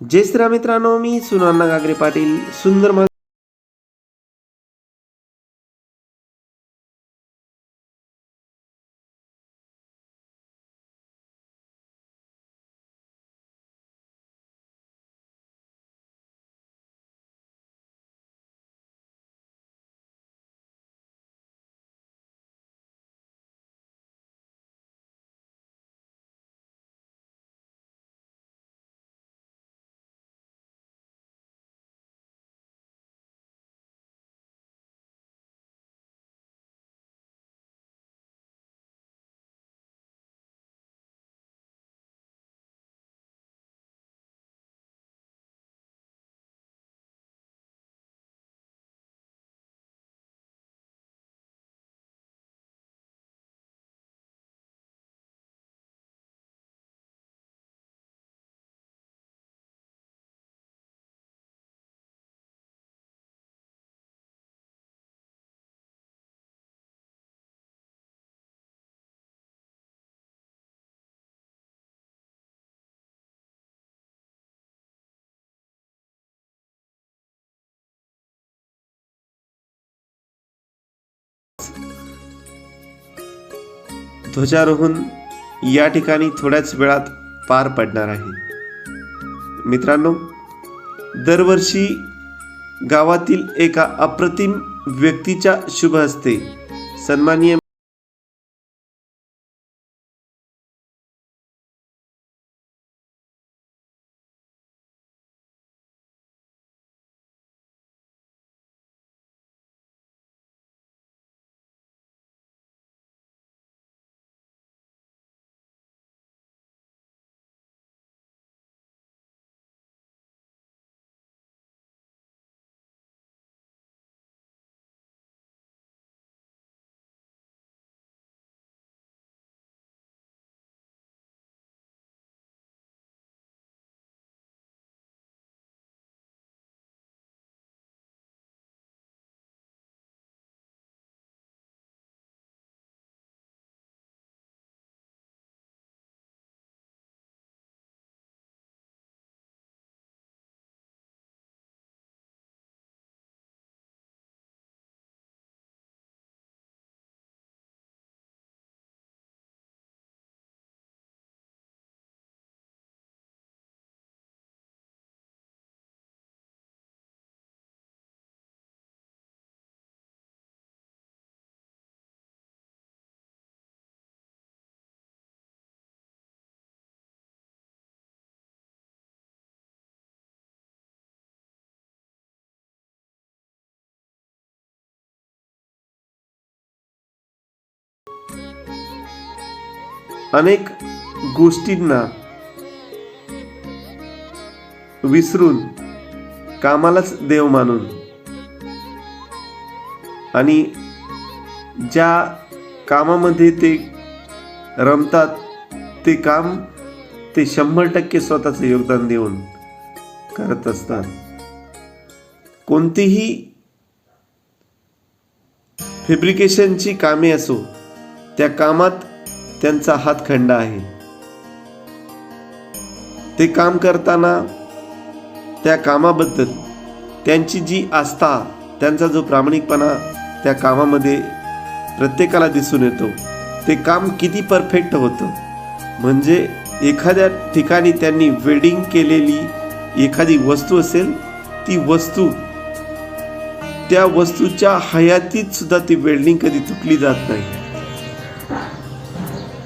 जय श्रीराम मित्रांनो मी सुनाना गागरे पाटील सुंदर ध्वजारोहण या ठिकाणी थोड्याच वेळात पार पडणार आहे. मित्रांनो दरवर्षी गावातील एका अप्रतिम व्यक्तीच्या शुभ हस्ते सन्माननीय अनेक गोष्टींना विसरून कामालाच देव मानून आणि ज्या कामामध्ये ते रमतात ते काम ते शंभर टक्के स्वतःचं योगदान देऊन करत असतात. कोणतीही फेब्रिकेशनची कामे असो त्या कामात त्यांचा हातखंडा आहे. ते काम करताना त्या कामाबद्दल त्यांची जी आस्था त्यांचा जो प्रामाणिकपणा त्या कामामध्ये प्रत्येकाला दिसून येतो ते काम किती परफेक्ट होतं. म्हणजे एखाद्या ठिकाणी त्यांनी वेडिंग केलेली एखादी वस्तू असेल ती वस्तू त्या वस्तूच्या हयातीत सुद्धा ती वेल्डिंग कधी तुटली जात नाही.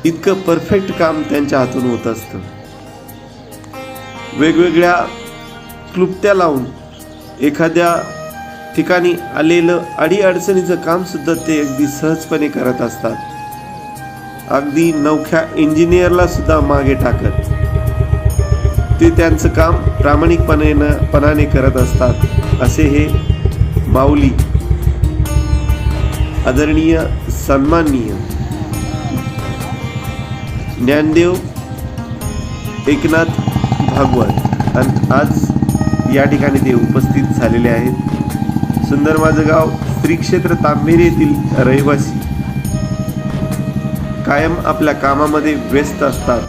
इतकं परफेक्ट काम त्यांच्या हातून होत असतं. वेगवेगळ्या क्लुप्त्या लावून एखाद्या ठिकाणी आलेलं अडीअडचणीचं काम सुद्धा ते अगदी सहजपणे करत असतात. अगदी नवख्या इंजिनियरला सुद्धा मागे टाकत. ते त्यांचं काम प्रामाणिकपणे पणाने करत असतात असे हे माऊली आदरणीय सन्माननीय ज्ञानदेव एकनाथ भागवत. आणि आज या ठिकाणी ते उपस्थित झालेले आहेत. सुंदर माझं गाव श्रीक्षेत्र तांबेरी येथील रहिवासी. कायम आपल्या कामामध्ये व्यस्त असतात.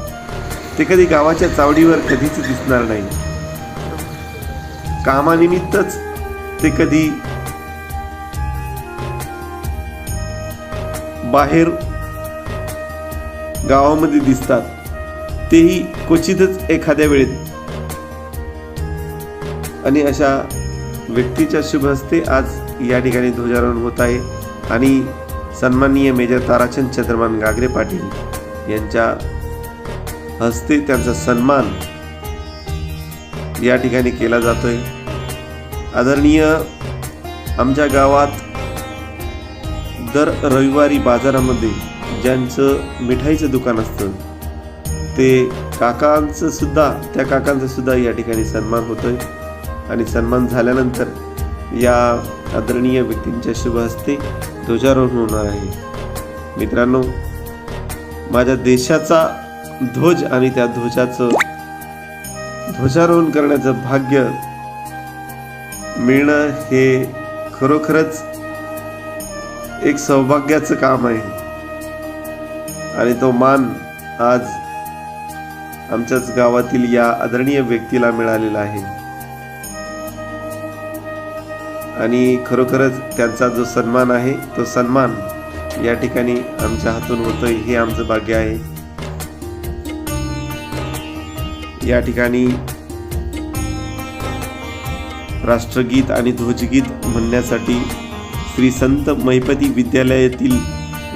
ते कधी गावाच्या चावडीवर कधीच दिसणार नाही. कामानिमित्तच ते कधी बाहेर गावामध्ये दिसतात. तेही क्वचितच एखाद्या वेळेत. आणि अशा व्यक्तीच्या शुभ हस्ते आज या ठिकाणी ध्वजारोहण होत आहे. आणि सन्माननीय मेजर ताराचंद चंद्रमान गागरे पाटील यांच्या हस्ते त्यांचा सन्मान या ठिकाणी केला जातोय. आदरणीय आमच्या गावात दर रविवारी बाजारामध्ये ज्यांचं मिठाईचं दुकान असतं ते काकांचं सुद्धा त्या काकांचा सुद्धा या ठिकाणी सन्मान होतोय. आणि सन्मान झाल्यानंतर या आदरणीय व्यक्तींच्या शुभ हस्ते ध्वजारोहण होणार आहे. मित्रांनो माझ्या देशाचा ध्वज आणि त्या ध्वजाचं ध्वजारोहण करण्याचं भाग्य मिळणं हे खरोखरच एक सौभाग्याचं काम आहे. आणि तो मान आज आमच्याच गावातील या आदरणीय व्यक्तीला मिळालेला आहे. आणि खरोखरच त्यांचा जो सन्मान आहे तो सन्मान या ठिकाणी आमच्या हातून होतोय हे आमचं भाग्य आहे. या ठिकाणी राष्ट्रगीत आणि ध्वजगीत म्हणण्यासाठी श्री संत महिपती विद्यालयातील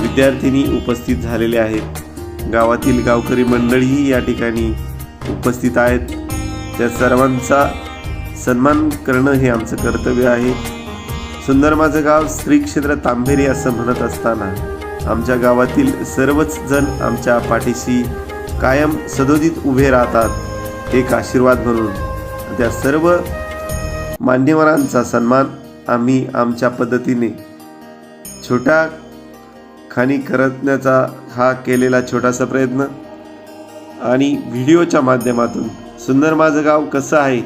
विद्यार्थिनी उपस्थित झालेले आहेत. गावातील गावकरी मंडळीही या ठिकाणी उपस्थित आहेत. त्या सर्वांचा सन्मान करणं हे आमचं कर्तव्य आहे. सुंदर माझं गाव श्री क्षेत्र तांबेरी असं म्हणत असताना आमच्या गावातील सर्वच जण आमच्या पाठीशी कायम सदोदित उभे राहतात एक आशीर्वाद म्हणून. त्या सर्व मान्यवरांचा सन्मान आम्ही आमच्या पद्धतीने छोट्या खाणी करण्याचा हा केलेला छोटासा प्रयत्न. आणि व्हिडिओच्या माध्यमातून सुंदर माझं गाव कसं आहे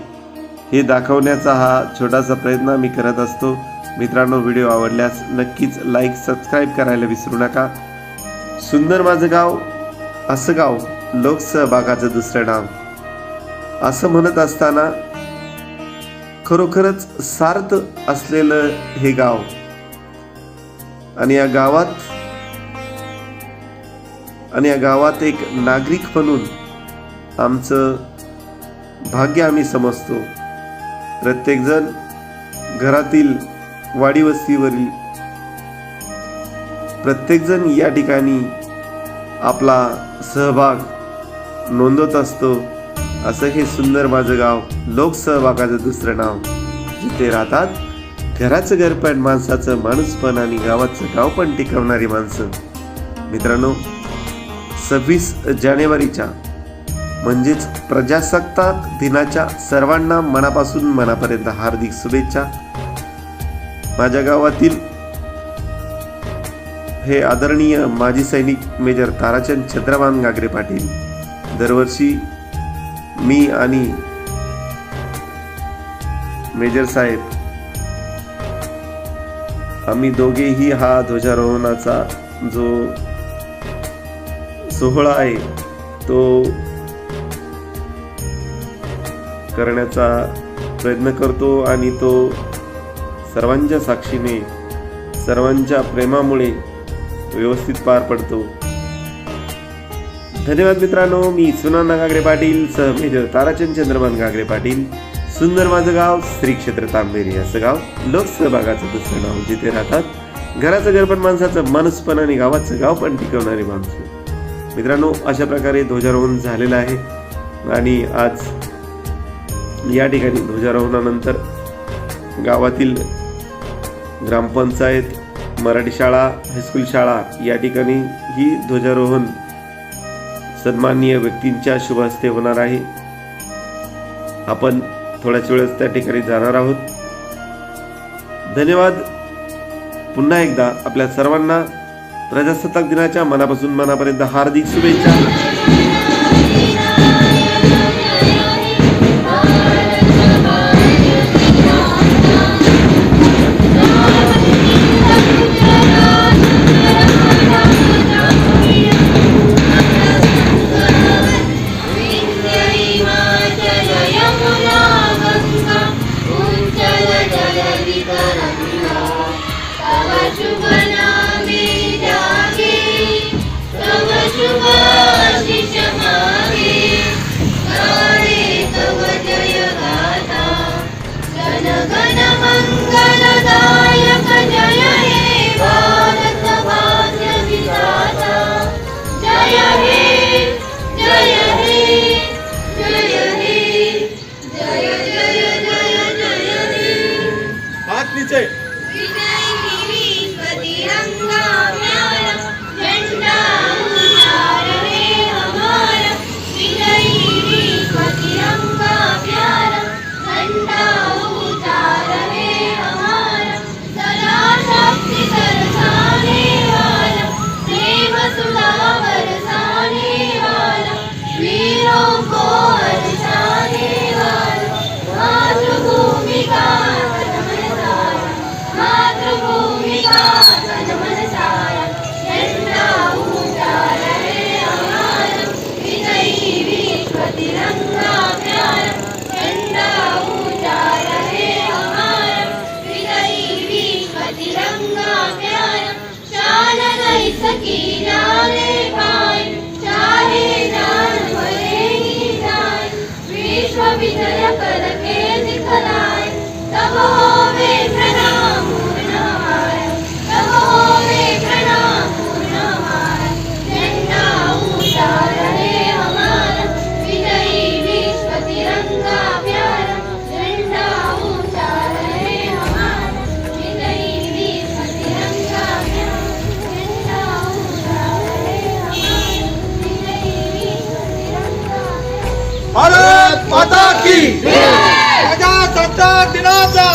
हे दाखवण्याचा हा छोटासा प्रयत्न मी करत असतो. मित्रांनो व्हिडिओ आवडल्यास नक्कीच लाईक सबस्क्राईब करायला विसरू नका. सुंदर माझं गाव असं गाव लोकसहभागाचं दुसरं नाव. असं म्हणत असताना खरोखरच सार्थ असलेलं हे गाव. आणि या गावात आणि या गावात एक नागरिक म्हणून आमचं भाग्य आम्ही समजतो. प्रत्येकजण घरातील वाडीवस्तीवरील प्रत्येकजण या ठिकाणी आपला सहभाग नोंदवत असतो. असं हे सुंदर माझं गाव लोकसहभागाचं दुसरं नाव. जिथे राहतात घराचं घर पण माणसाचं माणूसपण आणि गावाचं गाव पण टिकवणारी माणसं. मित्रांनो सव्वीस जानेवारीच्या म्हणजेच प्रजासत्ताक दिनाच्या सर्वांना मनापासून मनापर्यंत हार्दिक शुभेच्छा. माझ्या गावातील हे आदरणीय माजी सैनिक मेजर ताराचंद छत्रमान गागरे पाटील दरवर्षी मी आणि मेजर साहेब आम्ही दोघेही हा ध्वजारोहणाचा जो सोहळा आहे तो करण्याचा प्रयत्न करतो आणि तो सर्वांच्या साक्षीने सर्वांच्या प्रेमामुळे व्यवस्थित पार पडतो. धन्यवाद मित्रांनो मी सुनाना गागरे पाटील सह मेजर ताराचंद चंद्रमान गागरे पाटील सुंदर माझं गाव श्री क्षेत्र तांबेरी असं गाव लोकसहभागाचं दुसरं नाव जिथे राहतात. घराचं घर पण माणसाचं माणूस पण आणि गावाचं गाव पण टिकवणारी माणसं. मित्रांनो अशा प्रकारे ध्वजारोहण झालेलं आहे. आणि आज या ठिकाणी ध्वजारोहणानंतर गावातील ग्रामपंचायत मराठी शाळा हायस्कूल शाळा या ठिकाणी ही ध्वजारोहण सन्माननीय व्यक्तींच्या शुभ हस्ते होणार आहे. आपण थोड्याच वेळेस त्या ठिकाणी जाणार आहोत. धन्यवाद. पुन्हा एकदा आपल्या सर्वांना प्रजासत्ताक दिनाच्या मनापासून मनापर्यंत हार्दिक शुभेच्छा. 师傅 विजय करके दिखलाए तब होवे प्रणाम पूर्ण हमारा तब होवे प्रणाम पूर्ण हमारा। झंडा ऊंचा रहे हमारा विजयी विश्व तिरंगा प्यारा। झंडा ऊंचा रहे हमारा। विजयी विश्व तिरंगा प्यारा। झंडा ऊंचा रहे हमारा। विजयी विश्व तिरंगा प्यारा। भारत! माता की। प्रजासत्ताक दिनाचा।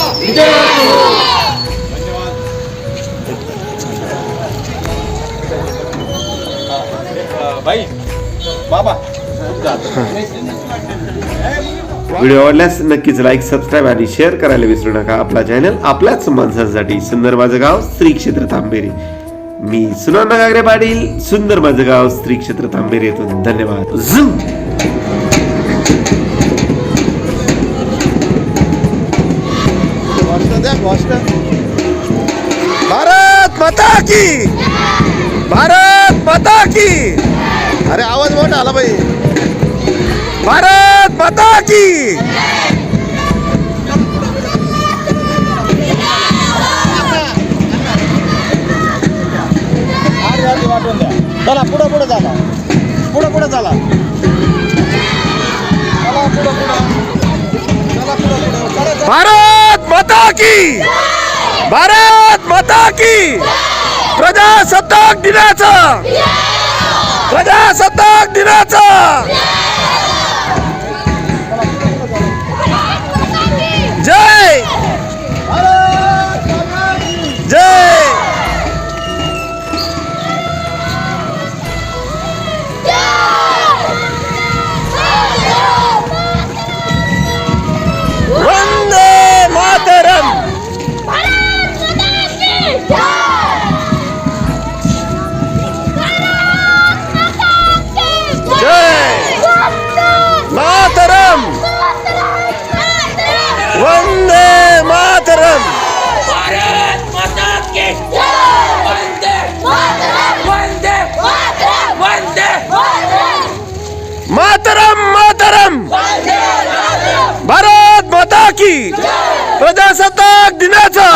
बाई बाबा व्हिडिओ आवडल्यास नक्कीच लाईक सबस्क्राईब आणि शेअर करायला विसरू नका. आपला चॅनल आपल्याच माणसांसाठी सुंदर माझं गाव श्री क्षेत्र तांबेरी. मी सुनंदा गागरे पाटील सुंदर माझं गाव श्री क्षेत्र तांबेरी येथून. धन्यवाद. झुम. भारत माता की! भारत माता की! अरे आवाज मोठा आला बाई. भारत माता की! चला पुढं पुढं झाला माता की। भारत माता की। प्रजासत्ताक दिनाचा। प्रजासत्ताक दिनाचा। की प्रजासत्ताक दिनाचा.